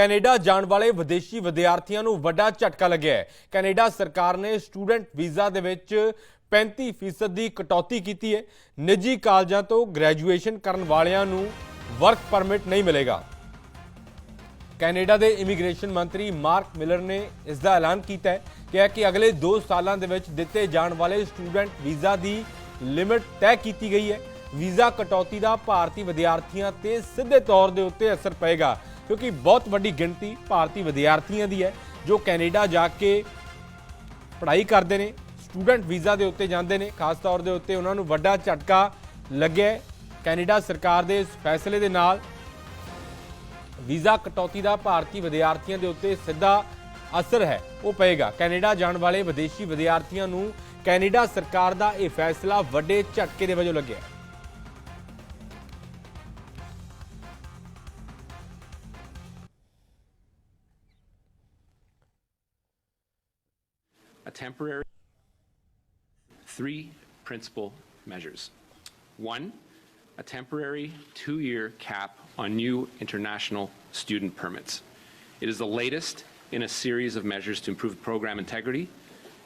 Canada ਜਾਣ ਵਾਲੇ ਵਿਦੇਸ਼ੀ ਵਿਦਿਆਰਥੀਆਂ ਨੂੰ ਵੱਡਾ ਝਟਕਾ ਲੱਗਿਆ ਹੈ। ਕੈਨੇਡਾ ਸਰਕਾਰ ਨੇ ਸਟੂਡੈਂਟ ਵੀਜ਼ਾ ਦੇ ਵਿੱਚ 35% ਦੀ ਕਟੌਤੀ ਕੀਤੀ ਹੈ। ਨਿੱਜੀ ਕਾਲਜਾਂ ਤੋਂ ਗ੍ਰੈਜੂਏਸ਼ਨ ਕਰਨ ਵਾਲਿਆਂ ਨੂੰ ਵਰਕ ਪਰਮਿਟ ਨਹੀਂ ਮਿਲੇਗਾ। ਕੈਨੇਡਾ ਦੇ ਇਮੀਗ੍ਰੇਸ਼ਨ ਮੰਤਰੀ ਮਾਰਕ ਮਿਲਰ ਨੇ ਇਸ ਦਾ ਐਲਾਨ ਕੀਤਾ ਹੈ। ਕਿਹਾ ਕਿ ਅਗਲੇ 2 ਸਾਲਾਂ ਦੇ ਵਿੱਚ ਦਿੱਤੇ ਜਾਣ ਵਾਲੇ ਸਟੂਡੈਂਟ ਵੀਜ਼ਾ ਦੀ ਲਿਮਿਟ ਤੈਅ ਕੀਤੀ ਗਈ ਹੈ। ਵੀਜ਼ਾ ਕਟੌਤੀ ਦਾ ਭਾਰਤੀ ਵਿਦਿਆਰਥੀਆਂ ਤੇ ਸਿੱਧੇ ਤੌਰ ਦੇ ਉੱਤੇ ਅਸਰ ਪਏਗਾ, ਕਿਉਂਕਿ ਬਹੁਤ ਵੱਡੀ ਗਿਣਤੀ ਭਾਰਤੀ ਵਿਦਿਆਰਥੀਆਂ ਦੀ ਹੈ, ਜੋ ਕੈਨੇਡਾ ਜਾ ਕੇ ਪੜ੍ਹਾਈ ਕਰਦੇ ਨੇ, ਸਟੂਡੈਂਟ ਵੀਜ਼ਾ ਦੇ ਉੱਤੇ ਜਾਂਦੇ ਨੇ, ਖਾਸ ਤੌਰ ਦੇ ਉੱਤੇ ਉਹਨਾਂ ਨੂੰ ਵੱਡਾ ਝਟਕਾ ਲੱਗਿਆ ਕੈਨੇਡਾ ਸਰਕਾਰ ਦੇ ਇਸ ਫੈਸਲੇ ਦੇ ਨਾਲ ਵੀਜ਼ਾ ਕਟੌਤੀ ਦਾ ਭਾਰਤੀ ਵਿਦਿਆਰਥੀਆਂ ਦੇ ਉੱਤੇ ਸਿੱਧਾ ਅਸਰ ਹੈ, ਉਹ ਪਏਗਾ। ਕੈਨੇਡਾ ਜਾਣ ਵਾਲੇ ਵਿਦੇਸ਼ੀ ਵਿਦਿਆਰਥੀਆਂ ਨੂੰ ਕੈਨੇਡਾ ਸਰਕਾਰ ਦਾ ਇਹ ਫੈਸਲਾ ਵੱਡੇ ਝਟਕੇ ਦੇ ਵਜੋਂ ਲੱਗਿਆ a temporary three principal measures. One, a temporary two-year cap on new international student permits. It is the latest in a series of measures to improve program integrity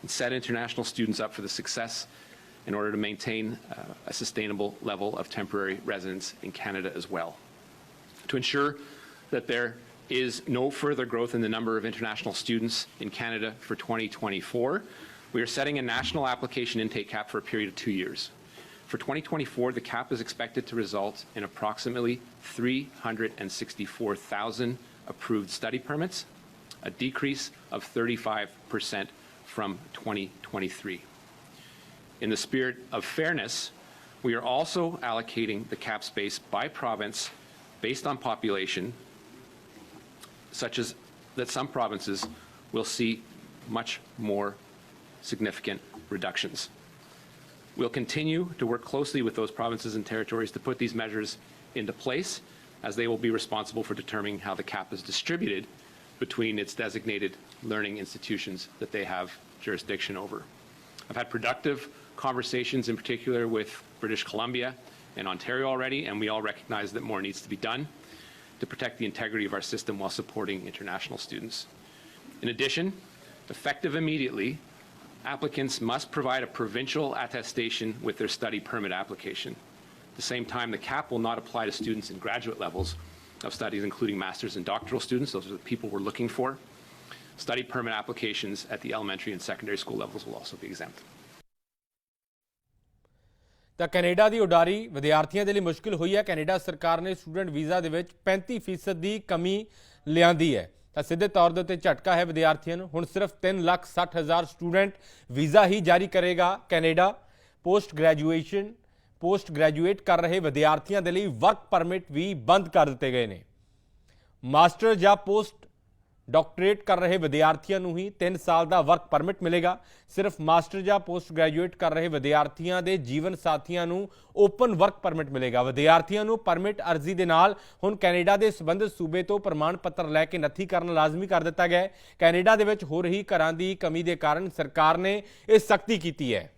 and set international students up for the success in order to maintain uh, a sustainable level of temporary residence in Canada as well. To ensure that there is no further growth in the number of international students in Canada for 2024, we are setting a national application intake cap for a period of two years. For 2024, the cap is expected to result in approximately 364,000 approved study permits, a decrease of 35% from 2023. In the spirit of fairness, we are also allocating the cap space by province based on population, such as that some provinces will see much more significant reductions. We'll continue to work closely with those provinces and territories to put these measures into place, as they will be responsible for determining how the cap is distributed between its designated learning institutions that they have jurisdiction over. I've had productive conversations, in particular with British Columbia and Ontario already, and we all recognize that more needs to be done to protect the integrity of our system while supporting international students. In addition, effective immediately, applicants must provide a provincial attestation with their study permit application. At the same time, the cap will not apply to students in graduate levels of studies, including master's and doctoral students. Those are the people we're looking for. Study permit applications at the elementary and secondary school levels will also be exempt. ਤਾਂ Canada ਦੀ ਉਡਾਰੀ ਵਿਦਿਆਰਥੀਆਂ ਦੇ ਲਈ ਮੁਸ਼ਕਿਲ ਹੋਈ ਹੈ। Canada ਸਰਕਾਰ ਨੇ ਸਟੂਡੈਂਟ ਵੀਜ਼ਾ ਦੇ ਵਿੱਚ 35% ਦੀ ਕਮੀ ਲਿਆਂਦੀ ਹੈ। ਤਾਂ ਸਿੱਧੇ ਤੌਰ ਦੇ ਉੱਤੇ ਝਟਕਾ ਹੈ ਵਿਦਿਆਰਥੀਆਂ ਨੂੰ। ਹੁਣ ਸਿਰਫ 360000 ਸਟੂਡੈਂਟ ਵੀਜ਼ਾ ਹੀ ਜਾਰੀ ਕਰੇਗਾ Canada. Post graduation, post graduate ਕਰ ਰਹੇ ਵਿਦਿਆਰਥੀਆਂ ਦੇ ਲਈ ਵਰਕ ਪਰਮਿਟ ਵੀ ਬੰਦ ਕਰ ਦਿੱਤੇ ਗਏ ਨੇ। ਮਾਸਟਰ ਜਾਂ ਪੋਸਟ ਡਾਕਟਰੇਟ ਕਰ ਰਹੇ ਵਿਦਿਆਰਥੀਆਂ ਨੂੰ ਹੀ 3 ਸਾਲ ਦਾ ਵਰਕ ਪਰਮਿਟ ਮਿਲੇਗਾ। ਸਿਰਫ ਮਾਸਟਰ ਜਾਂ ਪੋਸਟ ਗ੍ਰੈਜੂਏਟ ਕਰ ਰਹੇ ਵਿਦਿਆਰਥੀਆਂ ਦੇ ਜੀਵਨ ਸਾਥੀਆਂ ਨੂੰ ਓਪਨ ਵਰਕ ਪਰਮਿਟ ਮਿਲੇਗਾ। ਵਿਦਿਆਰਥੀਆਂ ਨੂੰ ਪਰਮਿਟ ਅਰਜ਼ੀ ਦੇ ਨਾਲ ਹੁਣ ਕੈਨੇਡਾ ਦੇ ਸੰਬੰਧਿਤ ਸੂਬੇ ਤੋਂ ਪ੍ਰਮਾਣ ਪੱਤਰ ਲੈ ਕੇ ਨੱਥੀ ਕਰਨ ਲਾਜ਼ਮੀ ਕਰ ਦਿੱਤਾ ਗਿਆ ਹੈ। ਕੈਨੇਡਾ ਦੇ ਵਿੱਚ ਹੋ ਰਹੀ ਘਰਾਂ ਦੀ ਕਮੀ ਦੇ ਕਾਰਨ ਸਰਕਾਰ ਨੇ ਇਹ ਸਖਤੀ ਕੀਤੀ ਹੈ।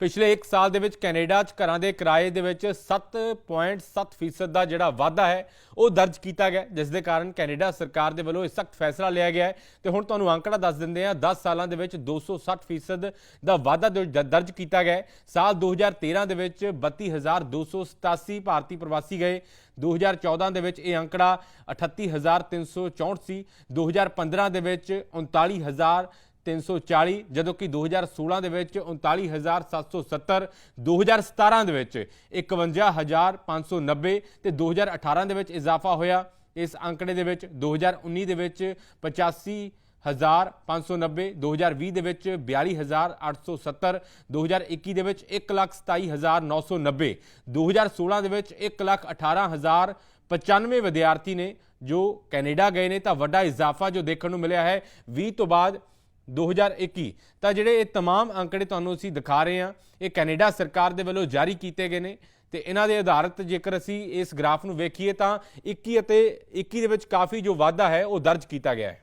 ਪਿਛਲੇ 1 ਸਾਲ ਦੇ ਵਿੱਚ ਕੈਨੇਡਾ 'ਚ ਘਰਾਂ ਦੇ ਕਿਰਾਏ ਦੇ ਵਿੱਚ 7.7% ਦਾ ਜਿਹੜਾ ਵਾਧਾ ਹੈ, ਉਹ ਦਰਜ ਕੀਤਾ ਗਿਆ, ਜਿਸ ਦੇ ਕਾਰਨ ਕੈਨੇਡਾ ਸਰਕਾਰ ਦੇ ਵੱਲੋਂ ਇਹ ਸਖਤ ਫੈਸਲਾ ਲਿਆ ਗਿਆ ਹੈ। ਤੇ ਹੁਣ ਤੁਹਾਨੂੰ ਅੰਕੜਾ ਦੱਸ ਦਿੰਦੇ ਆ 10 ਸਾਲਾਂ ਦੇ ਵਿੱਚ 260% ਦਾ ਵਾਧਾ ਦ- ਦਰਜ ਕੀਤਾ ਗਿਆ ਹੈ। ਸਾਲ 2013 ਦੇ ਵਿੱਚ 32287 ਭਾਰਤੀ ਪ੍ਰਵਾਸੀ ਗਏ। 2014 ਦੇ ਵਿੱਚ ਇਹ ਅੰਕੜਾ 38364 ਸੀ 2015 ਦੇ ਵਿੱਚ 39000 340 ਜਦੋਂ ਕਿ 2016 ਦੇ ਵਿੱਚ 39770 2017 ਦੇ ਵਿੱਚ 51590 ਤੇ 2018 ਦੇ ਵਿੱਚ ਇਜ਼ਾਫਾ ਹੋਇਆ। ਇਸ ਅੰਕੜੇ ਦੇ ਵਿੱਚ 2019 ਦੇ ਵਿੱਚ 85590 2020 ਦੇ ਵਿੱਚ 42870 2021 ਦੇ ਵਿੱਚ 127990 2016 ਦੇ ਵਿੱਚ 118095 ਵਿਦਿਆਰਥੀ ਨੇ ਜੋ ਕੈਨੇਡਾ ਗਏ ਨੇ ਤਾਂ ਵੱਡਾ ਇਜ਼ਾਫਾ ਜੋ ਦੇਖਣ ਨੂੰ ਮਿਲਿਆ ਹੈ। 20 ਤੋਂ ਬਾਅਦ 2021 ਤਾਂ ਜਿਹੜੇ ਇਹ तमाम ਅੰਕੜੇ ਤੁਹਾਨੂੰ ਅਸੀਂ ਦਿਖਾ ਰਹੇ ਹਾਂ ਇਹ ਕੈਨੇਡਾ ਸਰਕਾਰ ਦੇ ਵੱਲੋਂ ਜਾਰੀ ਕੀਤੇ ਗਏ ਨੇ ਤੇ ਇਹਨਾਂ ਦੇ ਆਧਾਰਿਤ ਜੇਕਰ ਅਸੀਂ ਇਸ ਗ੍ਰਾਫ ਨੂੰ ਵੇਖੀਏ ਤਾਂ 21 ਅਤੇ 21 ਦੇ ਵਿੱਚ ਕਾਫੀ ਜੋ ਵਾਧਾ ਹੈ ਉਹ ਦਰਜ ਕੀਤਾ ਗਿਆ ਹੈ